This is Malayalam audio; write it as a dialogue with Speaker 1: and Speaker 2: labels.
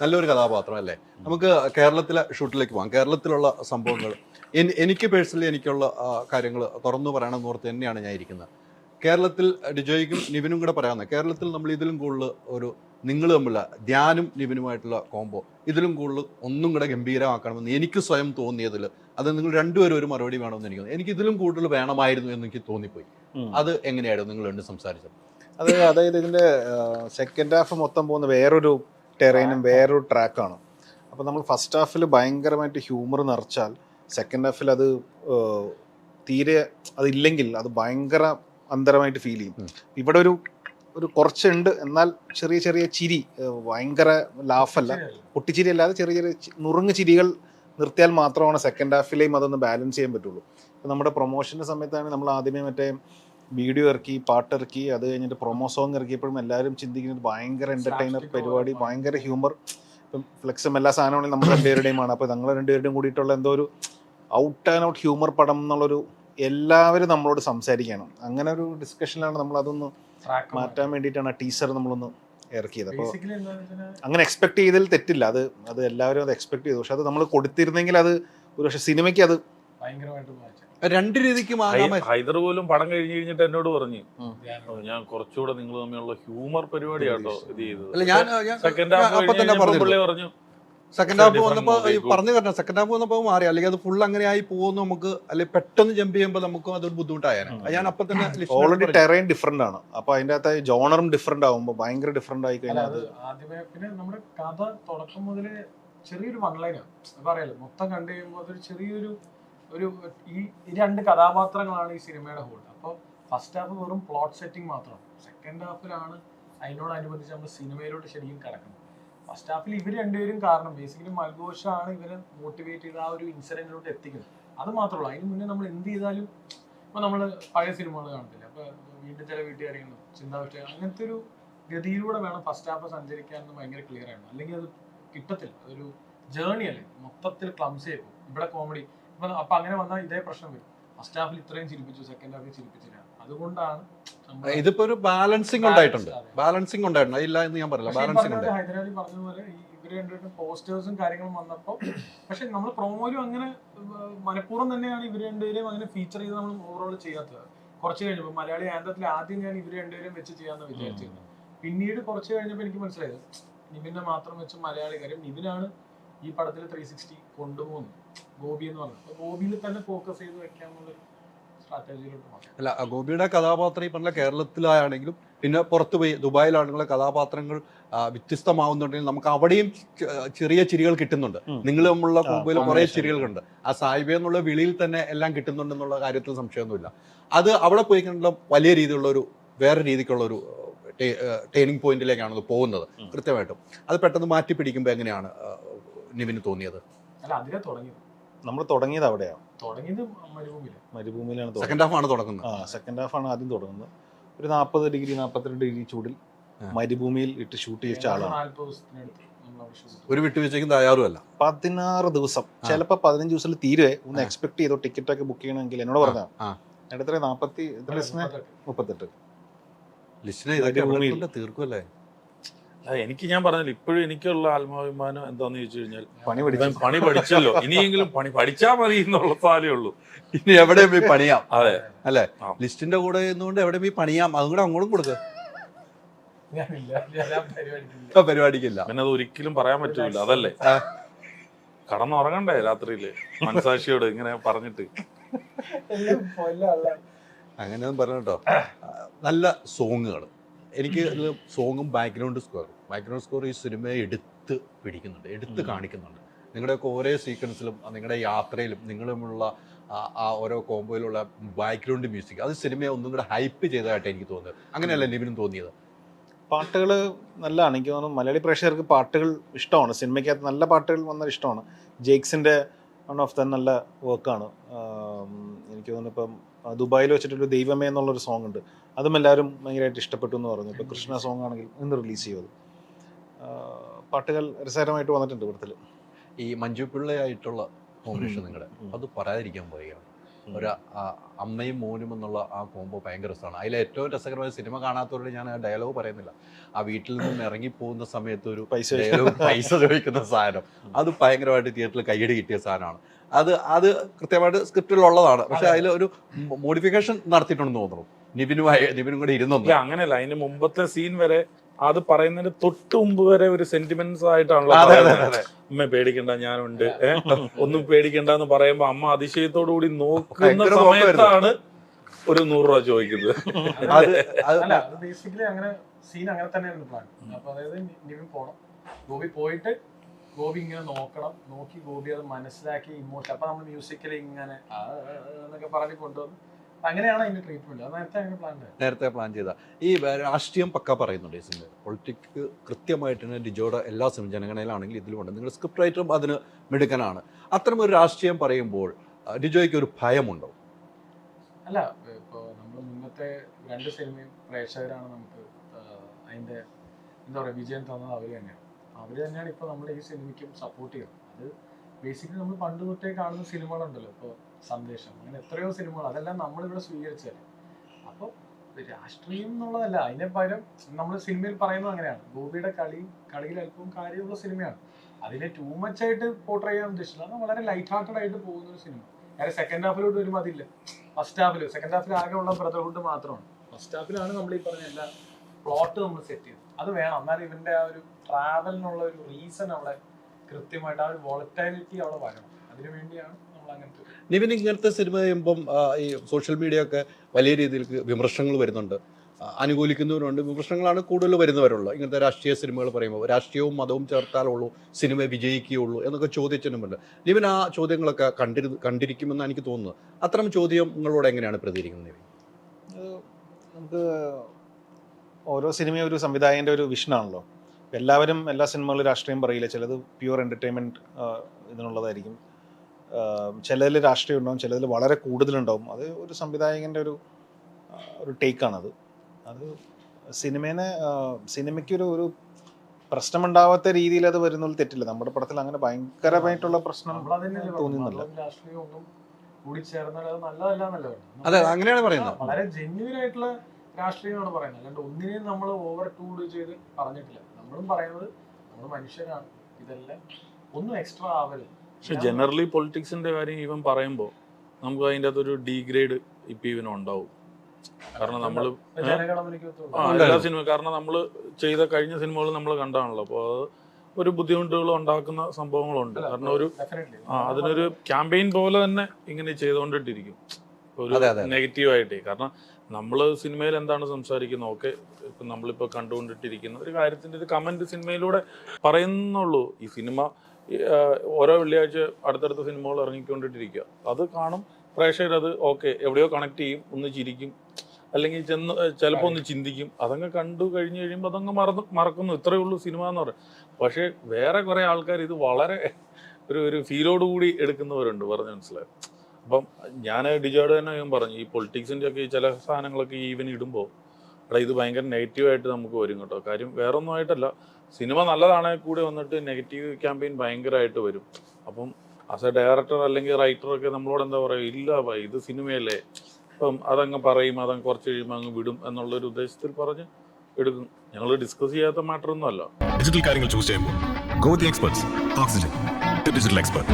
Speaker 1: നല്ലൊരു കഥാപാത്രം അല്ലേ നമുക്ക് കേരളത്തിലെ ഷൂട്ടിലേക്ക് പോകാം. കേരളത്തിലുള്ള സംഭവങ്ങൾ. എനിക്ക് പേഴ്സണലി എനിക്കുള്ള കാര്യങ്ങൾ തുറന്നു പറയണമെന്ന് ഓർത്ത് തന്നെയാണ് ഞാൻ ഇരിക്കുന്നത്. കേരളത്തിൽ ഡിജോയ്ക്കും നിവിനും കൂടെ പറയാവുന്നത് കേരളത്തിൽ നമ്മൾ ഇതിലും കൂടുതൽ ഒരു നിങ്ങൾ തമ്മിലുള്ള ധ്യാനും നിവിനുമായിട്ടുള്ള കോംബോ ഇതിലും കൂടുതൽ ഒന്നും കൂടെ ഗംഭീരമാക്കണമെന്ന് എനിക്ക് സ്വയം തോന്നിയതിൽ അത് നിങ്ങൾ രണ്ടുപേരും ഒരു മറുപടി വേണമെന്ന് എനിക്ക് എനിക്ക് ഇതിലും കൂടുതൽ വേണമായിരുന്നു എന്ന് എനിക്ക് തോന്നിപ്പോയി. അത് എങ്ങനെയായിരുന്നു നിങ്ങൾ രണ്ട് സംസാരിച്ചത്?
Speaker 2: അത് അതായത് ഇതിന്റെ സെക്കൻഡ് ഹാഫ് മൊത്തം പോകുന്ന വേറൊരു ടെറൈനും വേറൊരു ട്രാക്കാണ്. അപ്പോൾ നമ്മൾ ഫസ്റ്റ് ഹാഫിൽ ഭയങ്കരമായിട്ട് ഹ്യൂമർ നിറച്ചാൽ സെക്കൻഡ് ഹാഫിൽ അത് തീരെ അതില്ലെങ്കിൽ അത് ഭയങ്കര അന്തരമായിട്ട് ഫീൽ ചെയ്യും.
Speaker 1: ഇവിടെ
Speaker 2: ഒരു ഒരു കുറച്ചുണ്ട്. എന്നാൽ ചെറിയ ചെറിയ ചിരി ഭയങ്കര ലാഫല്ല. പൊട്ടിച്ചിരി അല്ലാതെ ചെറിയ ചെറിയ നുറുങ്ങ് ചിരികൾ നിർത്തിയാൽ മാത്രമാണ് സെക്കൻഡ് ഹാഫിലെയും അതൊന്ന് ബാലൻസ് ചെയ്യാൻ പറ്റുള്ളൂ. ഇപ്പം നമ്മുടെ പ്രൊമോഷന്റെ സമയത്താണ് നമ്മൾ ആദ്യമേ മറ്റേ വീഡിയോ ഇറക്കി പാട്ട് ഇറക്കി അത് കഴിഞ്ഞിട്ട് പ്രൊമോ സോങ് ഇറക്കിയപ്പോഴും എല്ലാവരും ചിന്തിക്കുന്നത് ഭയങ്കര എന്റർടൈനർ പരിപാടി. ഭയങ്കര ഹ്യൂമർ ഇപ്പം ഫ്ലെക്സും എല്ലാ സാധനങ്ങളും നമ്മൾ രണ്ടുപേരുടെയും ആണ്. അപ്പോൾ ഞങ്ങൾ രണ്ടുപേരുടെയും കൂടിയിട്ടുള്ള എന്തോ ഒരു ഔട്ട് ആൻഡ് ഔട്ട് ഹ്യൂമർ പടം എന്നുള്ളൊരു എല്ലാവരും നമ്മളോട് സംസാരിക്കണം. അങ്ങനെ ഒരു ഡിസ്കഷനിലാണ് നമ്മൾ അതൊന്ന് മാറ്റാൻ വേണ്ടിയിട്ടാണ് ആ ടീസർ നമ്മളൊന്ന് ഇറക്കിയത്. അപ്പോൾ അങ്ങനെ എക്സ്പെക്ട് ചെയ്തതിൽ തെറ്റില്ല. അത് അത് എല്ലാവരും അത് എക്സ്പെക്ട് ചെയ്തു. പക്ഷെ അത് നമ്മൾ കൊടുത്തിരുന്നെങ്കിൽ അത് ഒരു പക്ഷേ സിനിമയ്ക്ക് അത്
Speaker 3: ഭയങ്കരമായിട്ട്
Speaker 1: രണ്ട് രീതിക്ക്
Speaker 4: ഹൈദർ പോലും പടം കഴിഞ്ഞ് കഴിഞ്ഞിട്ട് എന്നോട് പറഞ്ഞു ഞാൻ കുറച്ചുകൂടെ നിങ്ങൾ തമ്മിലുള്ള ഹ്യൂമർ പരിപാടിയാട്ടോ ഇത് ചെയ്തത്.
Speaker 1: അല്ല ഞാൻ ഞാൻ
Speaker 4: സെക്കൻഡ് ഹാഫ്
Speaker 1: പറഞ്ഞു സെക്കൻഡ് ഹാഫ്
Speaker 4: വന്നപ്പോൾ.
Speaker 1: പറഞ്ഞു തരണം. സെക്കൻഡ് ഹാഫ് വന്നപ്പോ മാറി. അല്ലെങ്കിൽ അത് ഫുൾ അങ്ങനെ ആയി പോകുന്നു നമുക്ക് അല്ലെങ്കിൽ പെട്ടെന്ന് ജമ്പ് ചെയ്യുമ്പോൾ നമുക്ക് അതൊരു ബുദ്ധിമുട്ടായാണ് ഞാൻ അപ്പൊ തന്നെ
Speaker 2: ഓൾറെഡി ടെറൈൻ ഡിഫറെന്റ് ആണ്. അപ്പൊ അതിന്റെ അകത്ത് ജോണറും ഡിഫറെന്റ് ആവുമ്പോൾ ഭയങ്കര ഡിഫറെന്റ് ആയി കഴിഞ്ഞാൽ
Speaker 3: അത് ആദ്യമേ പിന്നെ നമ്മുടെ കഥ തുടക്കം മുതൽ ചെറിയൊരു വൺലൈനാണ് പറയാലോ മൊത്തം കണ്ടു കഴിയുമ്പോൾ അതൊരു ചെറിയൊരു ഒരു ഈ രണ്ട് കഥാപാത്രങ്ങളാണ് ഈ സിനിമയുടെ ഹോൾ അപ്പോൾ ഫസ്റ്റ് ഹാഫ് വെറും പ്ലോട്ട് സെറ്റിംഗ് മാത്രം. സെക്കൻഡ് ഹാഫിലാണ് അതിനോടനുബന്ധിച്ച് നമ്മൾ സിനിമയിലോട്ട് ശരിക്കും കിടക്കുന്നത്. ഫസ്റ്റ് ഹാഫിൽ ഇവർ രണ്ടുപേരും കാരണം ബേസിക്കലി മൽഘോഷാണ് ഇവരെ മോട്ടിവേറ്റ് ചെയ്ത് ആ ഒരു ഇൻസിഡന്റിലോട്ട് എത്തിക്കുന്നത്. അത് മാത്രമല്ല അതിന് മുന്നേ നമ്മൾ എന്ത് ചെയ്താലും ഇപ്പൊ നമ്മൾ പഴയ സിനിമകൾ കാണത്തില്ല? അപ്പൊ വീണ്ടും ചില വീട്ടുകാര്യങ്ങളും ചിന്താവിഷ്ട അങ്ങനത്തെ ഒരു ഗതിയിലൂടെ വേണം ഫസ്റ്റ് ഹാഫ് സഞ്ചരിക്കാൻ എന്ന് ഭയങ്കര ക്ലിയർ ആണ് അല്ലെങ്കിൽ അത് കിട്ടത്തില്ല. അതൊരു ജേർണി അല്ലേ? മൊത്തത്തിൽ ക്ലംസ് ചെയ്യും ഇവിടെ കോമഡി ഇപ്പൊ അപ്പൊ അങ്ങനെ വന്നാൽ ഇതേ പ്രശ്നം വരും. ഫസ്റ്റ് ഹാഫിൽ ഇത്രയും ചിരിപ്പിച്ചു സെക്കൻഡ് ഹാഫിൽ ചിരിപ്പിച്ചില്ല. അതുകൊണ്ടാണ്
Speaker 1: ഇതിപ്പോ ഒരു ബാലൻസിംഗ് ഉണ്ടായിട്ടുണ്ട്. ബാലൻസിംഗ് ഉണ്ടായിട്ടുണ്ട്. ഇല്ല എന്ന് ഞാൻ പറയില്ല
Speaker 3: ബാലൻസിംഗ്
Speaker 1: ഉണ്ട്.
Speaker 3: ഹൈദരാബാദി പറഞ്ഞതുപോലെ ഇവർ രണ്ടുപേരും പോസ്റ്റേഴ്സും കാര്യങ്ങളും വന്നപ്പോ പക്ഷെ നമ്മൾ പ്രൊമോയിലും അങ്ങനെ മനഃപൂർവം തന്നെയാണ് ഇവർ രണ്ടുപേരെയും അങ്ങനെ ഫീച്ചർ ചെയ്ത് നമ്മൾ ഓവറോൾ ചെയ്യാത്തത്. കുറച്ച് കഴിഞ്ഞപ്പോൾ മലയാളി ആന്തത്തിൽ ആദ്യം ഞാൻ ഇവർ രണ്ടുപേരും വെച്ച് ചെയ്യാന്ന് വിചാരിച്ചിരുന്നു പിന്നീട് കുറച്ച് കഴിഞ്ഞപ്പോൾ എനിക്ക് മനസ്സിലായത് നിവിനെ മാത്രം വെച്ച് മലയാളി കാര്യം നിവിനാണ് ഈ പടത്തിൽ ത്രീ സിക്സ്റ്റി കൊണ്ടുപോകുന്നു. ഗോപി എന്ന് പറഞ്ഞു ഗോപിയിൽ തന്നെ ഫോക്കസ് ചെയ്ത് വെക്കാന്നുള്ളൊരു സ്ട്രാറ്റജിയിലോട്ട് മാറി
Speaker 1: അല്ല ഗോപിയുടെ കഥാപാത്രം ഈ പറഞ്ഞ കേരളത്തിലാണെങ്കിലും പിന്നെ പുറത്തു പോയി ദുബായിലാണെങ്കിലും കഥാപാത്രങ്ങൾ വ്യത്യസ്തമാവുന്നുണ്ടെങ്കിൽ നമുക്ക് അവിടെയും ചെറിയ ചിരികൾ കിട്ടുന്നുണ്ട്. നിങ്ങൾ തമ്മിലുള്ള മുമ്പിൽ കുറെ ചിരികളുണ്ട്. ആ സായിബ എന്നുള്ള വിളിയിൽ തന്നെ എല്ലാം കിട്ടുന്നുണ്ടെന്നുള്ള കാര്യത്തിൽ സംശയമൊന്നുമില്ല. അത് അവിടെ പോയി കണ്ടുള്ള വലിയ രീതിയിലുള്ള ഒരു വേറെ രീതിക്കുള്ള ഒരു ടേണിംഗ് പോയിന്റിലേക്കാണ് അത് പോകുന്നത് കൃത്യമായിട്ടും. അത് പെട്ടെന്ന് മാറ്റി പിടിക്കുമ്പോൾ എങ്ങനെയാണ് നിവിന് തോന്നിയത്?
Speaker 3: അല്ല അതിലെ തുടങ്ങിയത്.
Speaker 2: നമ്മൾ തുടങ്ങിയത് അവിടെയാ.
Speaker 3: തുടങ്ങിയത്
Speaker 2: മരുഭൂമിയിലാണ് മരുഭൂമിയിലാണ്
Speaker 1: സെക്കൻഡ് ഹാഫ് ആണ് തുടങ്ങുന്നത്.
Speaker 2: ആ സെക്കൻഡ് ഹാഫ് ആണ് ആദ്യം തുടങ്ങുന്നത്. ഒരു നാൽപ്പത് ഡിഗ്രി നാൽപ്പത്തിരണ്ട് ഡിഗ്രി ചൂടിൽ. മരുഭൂമിയിൽ ഇട്ട് ഷൂട്ട് ചെയ്ത ആളാണ്.
Speaker 1: ഒരു വിട്ടുവീഴ്ചയ്ക്കും തയ്യാറുമല്ല
Speaker 2: പതിനാറ് ദിവസം.
Speaker 1: ചിലപ്പോ
Speaker 2: ചിലപ്പോൾ പതിനഞ്ച് ദിവസത്തിൽ തീരെ ഒന്ന്. എക്സ്പെക്ട് ചെയ്തോ ടിക്കറ്റ് ഒക്കെ ബുക്ക് ചെയ്യണമെങ്കിൽ എന്നോട് പറഞ്ഞാൽ
Speaker 1: ആ.
Speaker 2: എത്ര നാൽപ്പത്തി ലിസ്റ്റിന്
Speaker 3: മുപ്പത്തെട്ട്.
Speaker 1: ലിസ്റ്റിനെ. തീർക്കുമല്ലേ
Speaker 4: അല്ല, എനിക്ക് ഞാൻ പറഞ്ഞില്ല ഇപ്പോഴും എനിക്കുള്ള ആത്മാഭിമാനം എന്താന്ന് ചോദിച്ചു കഴിഞ്ഞാൽ
Speaker 2: പണി പഠിച്ചു.
Speaker 4: പണി പഠിച്ചല്ലോ. ഇനിയെങ്കിലും പണി പഠിച്ചാ മതി എന്നുള്ള സാലേ ഉള്ളൂ.
Speaker 1: ഇനി എവിടെ പോയി പണിയാം.
Speaker 4: അതെ.
Speaker 1: അല്ലെ? ലിസ്റ്റിന്റെ കൂടെ നിന്നുകൊണ്ട് എവിടെ പോയി പണിയാം. അതും കൂടെ അങ്ങോട്ടും കൊടുക്കുക
Speaker 3: ആ പരിപാടിക്കില്ല.
Speaker 4: പിന്നെ അത് ഒരിക്കലും പറയാൻ പറ്റൂല. അതല്ലേ. കടന്നുറങ്ങണ്ടേ രാത്രിയിൽ? മനസാക്ഷിയോട് ഇങ്ങനെ പറഞ്ഞിട്ട്.
Speaker 1: അങ്ങനെയൊന്നും പറഞ്ഞോ നല്ല സോങ്ങുകൾ എനിക്ക് സോങ്ങും ബാക്ക്ഗ്രൗണ്ട് സ്കോറും ബാക്ക്ഗ്രൗണ്ട് സ്കോർ ഈ സിനിമയെ എടുത്ത് പിടിക്കുന്നുണ്ട് എടുത്ത് കാണിക്കുന്നുണ്ട്. നിങ്ങളുടെയൊക്കെ ഓരോ സീക്വൻസിലും നിങ്ങളുടെ യാത്രയിലും നിങ്ങളുമുള്ള ആ- ഓരോ കോമ്പോയിലുള്ള ബാക്ക്ഗ്രൗണ്ട് മ്യൂസിക് അത് സിനിമയെ ഒന്നും കൂടെ ഹൈപ്പ് ചെയ്തതായിട്ട് എനിക്ക് തോന്നുന്നത്. അങ്ങനെയല്ല ലിവിനും തോന്നിയത്?
Speaker 2: പാട്ടുകൾ നല്ലതാണ്. എനിക്ക് തോന്നുന്നു മലയാളി പ്രേക്ഷകർക്ക് പാട്ടുകൾ ഇഷ്ടമാണ്. സിനിമയ്ക്കകത്ത് നല്ല പാട്ടുകൾ വന്നാൽ ഇഷ്ടമാണ്. ജെയ്ക്സിന്റെ വൺ ഓഫ് ദ നല്ല വർക്കാണ് എനിക്ക് തോന്നുന്നു ഇപ്പം ദുബായിൽ വെച്ചിട്ടൊരു ദൈവമേ എന്നുള്ളൊരു സോങ് ഉണ്ട്. അതും എല്ലാവരും ഭയങ്കരമായിട്ട് ഇഷ്ടപ്പെട്ടു എന്ന് പറഞ്ഞു. ഇപ്പോൾ കൃഷ്ണ സോങ് ആണെങ്കിൽ ഇന്ന് റിലീസ് ചെയ്തത് പാട്ടുകൾ രസകരമായിട്ട് വന്നിട്ടുണ്ട് ഇവിടത്തിൽ
Speaker 1: ഈ മഞ്ജു പിള്ളയായിട്ടുള്ള കോമ്പിനേഷൻ. നിങ്ങളുടെ അത് പറയാതിരിക്കാൻ പോവുകയാണ് ഒരു അമ്മയും മോനും എന്നുള്ള ആ കോംബോ ഭയങ്കര രസമാണ്. അതിലെ ഏറ്റവും രസകരമായ സിനിമ കാണാത്തവരോട് ഞാൻ ആ ഡയലോഗ് പറയുന്നില്ല. ആ വീട്ടിൽ നിന്നും ഇറങ്ങി പോകുന്ന സമയത്ത് ഒരു
Speaker 2: പൈസ
Speaker 1: പൈസ ചോദിക്കുന്ന സാധനം. അത് ഭയങ്കരമായിട്ട് തിയേറ്ററിൽ കൈയടി കിട്ടിയ സാധനമാണ്. അത് അത് കൃത്യമായിട്ട് സ്ക്രിപ്റ്റിലുള്ളതാണ് പക്ഷെ അതിൽ ഒരു മോഡിഫിക്കേഷൻ നടത്തിയിട്ടുണ്ടെന്ന് തോന്നുന്നു. നിബിനുമായി നിബിനും കൂടെ
Speaker 4: ഇരുന്നു അങ്ങനെയല്ല. അതിന് മുമ്പത്തെ സീൻ വരെ അത് പറയുന്നതിന് തൊട്ട് മുമ്പ് വരെ ഒരു സെന്റിമെന്റ്സ് ആയിട്ടാണല്ലോ അമ്മ പേടിക്കണ്ട ഞാനുണ്ട്? ഒന്നും പേടിക്കണ്ട എന്ന് പറയുമ്പോ അമ്മ അതിശയത്തോടു കൂടി നോക്കുന്ന സമയത്താണ് ഒരു നൂറ് രൂപ ചോദിക്കുന്നത്.
Speaker 1: അത് അത്
Speaker 3: അല്ല അത് ബേസിക്കലി അങ്ങനെ സീൻ അങ്ങനെ തന്നെയായിരുന്നു പ്ലാൻ അപ്പൊ അതായത് നിവിൻ പോണം. ഗോപി പോയിട്ട് ഗോപി ഇങ്ങനെ നോക്കണം. നോക്കി ഗോപി അത് മനസ്സിലാക്കി ഇമോഷൻ അപ്പൊ നമ്മൾ മ്യൂസിക്കലി ഇങ്ങനെ എന്നൊക്കെ പറഞ്ഞ് കൊണ്ടുവന്ന് അങ്ങനെയാണ് അതിന്റെ ട്രീറ്റ്മെന്റ് നേരത്തെ അങ്ങനെ പ്ലാൻ
Speaker 1: നേരത്തെ പ്ലാൻ ചെയ്ത. ഈ രാഷ്ട്രീയം പക്ക പറയുന്നുണ്ട് ഈ സിനിമ പൊളിറ്റിക് കൃത്യമായിട്ട് തന്നെ ഡിജോയുടെ എല്ലാ സിനിമ ജനഗണയിലാണെങ്കിൽ ഇതിലുമുണ്ട് നിങ്ങൾ സ്ക്രിപ്റ്റ് റൈറ്ററും അതിന് മിടുക്കനാണ്. അത്തരം ഒരു രാഷ്ട്രീയം പറയുമ്പോൾ ഡിജോയ്ക്ക് ഒരു ഭയമുണ്ടോ?
Speaker 3: അല്ല ഇപ്പൊ നമ്മൾ മുന്നത്തെ രണ്ട് സിനിമയും പ്രേക്ഷകരാണ് നമുക്ക് അതിന്റെ എന്താ പറയുക വിജയം തന്നത് അവർ തന്നെയാണ്. അവർ തന്നെയാണ് ഇപ്പൊ നമ്മുടെ ഈ സിനിമയ്ക്കും സപ്പോർട്ട് ചെയ്യുന്നത്. അത് ബേസിക്കലി നമ്മൾ പണ്ട് തൊട്ടേ കാണുന്ന സിനിമകളുണ്ടല്ലോ. ഇപ്പോൾ സന്ദേശം അങ്ങനെ എത്രയോ സിനിമകൾ അതെല്ലാം നമ്മളിവിടെ സ്വീകരിച്ചത് അപ്പോൾ രാഷ്ട്രീയം എന്നുള്ളതല്ല അതിനെ പകരം നമ്മൾ സിനിമയിൽ പറയുന്നത് അങ്ങനെയാണ്. ഗോപിയുടെ കളി കളിയിൽ അല്പം കാര്യമുള്ള സിനിമയാണ്. അതിനെ ടൂ മച്ച് ആയിട്ട് പോർട്രേ ചെയ്യാൻ ഉദ്ദേശിച്ചില്ല. അത് വളരെ ലൈറ്റ് ഹാർട്ടഡ് ആയിട്ട് പോകുന്ന ഒരു സിനിമ. കാര്യം സെക്കൻഡ് ഹാഫിലോട്ട് വരുമ്പോൾ അതില്ല. ഫസ്റ്റ് ഹാഫിൽ സെക്കൻഡ് ഹാഫിൽ ആകെ ഉള്ള ബ്രദർഹുഡ് മാത്രമാണ്. ഫസ്റ്റ് ഹാഫിലാണ് നമ്മൾ ഈ പറഞ്ഞ എല്ലാ പ്ലോട്ട് നമ്മൾ സെറ്റ് ചെയ്തത് അത് വേണം. എന്നാലും ഇവന്റെ ആ ഒരു ട്രാവലിനുള്ള ഒരു റീസൺ അവിടെ കൃത്യമായിട്ട് ആ ഒരു വോളറ്റാലിറ്റി അവിടെ വരണം. അതിനു വേണ്ടിയാണ്
Speaker 1: നിവിൻ ഇങ്ങനത്തെ സിനിമ ചെയ്യുമ്പം ഈ സോഷ്യൽ മീഡിയ ഒക്കെ വലിയ രീതിയിൽ വിമർശനങ്ങൾ വരുന്നുണ്ട്. അനുകൂലിക്കുന്നവരുണ്ട്. വിമർശനങ്ങളാണ് കൂടുതൽ വരുന്നവരുള്ളത് ഇങ്ങനത്തെ രാഷ്ട്രീയ സിനിമകൾ പറയുമ്പോൾ രാഷ്ട്രീയവും മതവും ചേർത്താലുള്ളൂ സിനിമ വിജയിക്കുകയുള്ളൂ എന്നൊക്കെ ചോദിച്ചിട്ടുമുണ്ട്. നിവിൻ ആ ചോദ്യങ്ങളൊക്കെ കണ്ടിരു കണ്ടിരിക്കുമെന്ന് എനിക്ക് തോന്നുന്നു അത്തരം ചോദ്യം നിങ്ങളോട് എങ്ങനെയാണ് പ്രതികരിക്കുന്നത് നിവിൻ?
Speaker 2: നമുക്ക് ഓരോ സിനിമയും ഒരു സംവിധായകന്റെ ഒരു വിഷനാണല്ലോ. എല്ലാവരും എല്ലാ സിനിമകളും രാഷ്ട്രീയം പറയില്ല. ചിലത് പ്യുവർ എന്റർടൈൻമെന്റ് ഇതിനുള്ളതായിരിക്കും. ചിലതിൽ രാഷ്ട്രീയം ഉണ്ടാവും ചിലതിൽ വളരെ കൂടുതലുണ്ടാവും. അത് ഒരു സംവിധായകന്റെ ഒരു ഒരു ടേക്കാണത്. അത് സിനിമേനെ സിനിമയ്ക്കൊരു ഒരു പ്രശ്നമുണ്ടാവാത്ത രീതിയിൽ അത് വരുന്നതിൽ തെറ്റില്ല. നമ്മുടെ പടത്തിൽ അങ്ങനെ ഭയങ്കരമായിട്ടുള്ള പ്രശ്നം തോന്നുന്നില്ല
Speaker 3: മതവും ഒന്നും കൂടി ചേർന്നാൽ അത് നല്ലതല്ല
Speaker 1: അതെ അങ്ങനെയാണ് പറയുന്നത്.
Speaker 3: വളരെ ജെന്യൂൻ ആയിട്ടുള്ള രാഷ്ട്രീയമാണ് പറയുന്നത്. അല്ലാണ്ട് ഒന്നിനെയും നമ്മൾ ഓവർ ടൂഡ് ചെയ്ത് പറഞ്ഞിട്ടില്ല. നമ്മളും പറയുന്നത് നമ്മൾ മനുഷ്യരാണ്. ഇതെല്ലാം ഒന്നും എക്സ്ട്രാ ആവരുത്.
Speaker 4: പക്ഷെ ജനറലി പൊളിറ്റിക്സിന്റെ കാര്യം ഇവൻ പറയുമ്പോൾ നമുക്ക് അതിന്റെ അകത്തൊരു ഡീഗ്രേഡ് ഇപ്പം ഇവനുണ്ടാവും കാരണം നമ്മൾ ആ എല്ലാ സിനിമ കാരണം നമ്മൾ ചെയ്ത കഴിഞ്ഞ സിനിമകൾ നമ്മൾ കണ്ടാണല്ലോ. അപ്പോൾ അത് ഒരു ബുദ്ധിമുട്ടുകൾ ഉണ്ടാക്കുന്ന സംഭവങ്ങളുണ്ട്. കാരണം ഒരു അതിനൊരു ക്യാമ്പയിൻ പോലെ തന്നെ ഇങ്ങനെ ചെയ്തുകൊണ്ടിട്ടിരിക്കും ഒരു. നെഗറ്റീവായിട്ടേ കാരണം നമ്മൾ സിനിമയിൽ എന്താണ് സംസാരിക്കുന്നത്? ഓക്കെ ഇപ്പം നമ്മളിപ്പോൾ കണ്ടുകൊണ്ടിട്ടിരിക്കുന്ന ഒരു കാര്യത്തിന്റെ ഒരു കമന്റ് സിനിമയിലൂടെ പറയുന്നുള്ളൂ. ഈ സിനിമ ഓരോ വെള്ളിയാഴ്ച അടുത്തടുത്ത സിനിമകൾ ഇറങ്ങിക്കൊണ്ടിട്ടിരിക്കുക. അത് കാണും. പ്രേക്ഷകർ അത് ഓക്കെ എവിടെയോ കണക്ട് ചെയ്യും ഒന്ന് ചിരിക്കും. അല്ലെങ്കിൽ ചെന്ന് ചിലപ്പോൾ ഒന്ന് ചിന്തിക്കും. അതങ്ങ് കണ്ടു കഴിഞ്ഞ് കഴിയുമ്പോൾ അതങ്ങ് മറന്ന് മറക്കുന്നു. ഇത്രയേ ഉള്ളൂ സിനിമ എന്ന് പറയും. പക്ഷേ വേറെ കുറേ ആൾക്കാർ ഇത് വളരെ ഒരു ഒരു ഫീലോട് കൂടി എടുക്കുന്നവരുണ്ട്. പറഞ്ഞ് മനസ്സിലായി? അപ്പം ഞാൻ ഡിജോയുടെ തന്നെ ഞാൻ പറഞ്ഞു ഈ പൊളിറ്റിക്സിന്റെ ഒക്കെ ചില സാധനങ്ങളൊക്കെ ഈവൻ ഇടുമ്പോൾ എടാ ഇത് ഭയങ്കര നെഗറ്റീവായിട്ട് നമുക്ക് വരും കേട്ടോ. കാര്യം വേറെ ഒന്നും ആയിട്ടല്ല. സിനിമ നല്ലതാണെങ്കിൽ കൂടി വന്നിട്ട് നെഗറ്റീവ് ക്യാമ്പയിൻ ഭയങ്കരമായിട്ട് വരും. അപ്പം ആസ് എ ഡയറക്ടർ അല്ലെങ്കിൽ റൈറ്റർ ഒക്കെ നമ്മളോട് എന്താ പറയുക ഇല്ല ഇത് സിനിമയല്ലേ. അപ്പം അതങ്ങ് പറയും അതങ്ങ് കുറച്ച് കഴിയുമ്പോൾ അങ്ങ് വിടും എന്നുള്ളൊരു ഉദ്ദേശത്തിൽ പറഞ്ഞ് എടുക്കും. ഞങ്ങൾ ഡിസ്കസ് ചെയ്യാത്ത മാറ്റർ ഒന്നും അല്ല
Speaker 5: ഡിജിറ്റൽ കാര്യങ്ങൾ ചൂസ് ചെയ്യുമ്പോൾ എക്സ്പെർട്സ് ഓക്സിജൻ ഡിജിറ്റൽ എക്സ്പെർട്ട്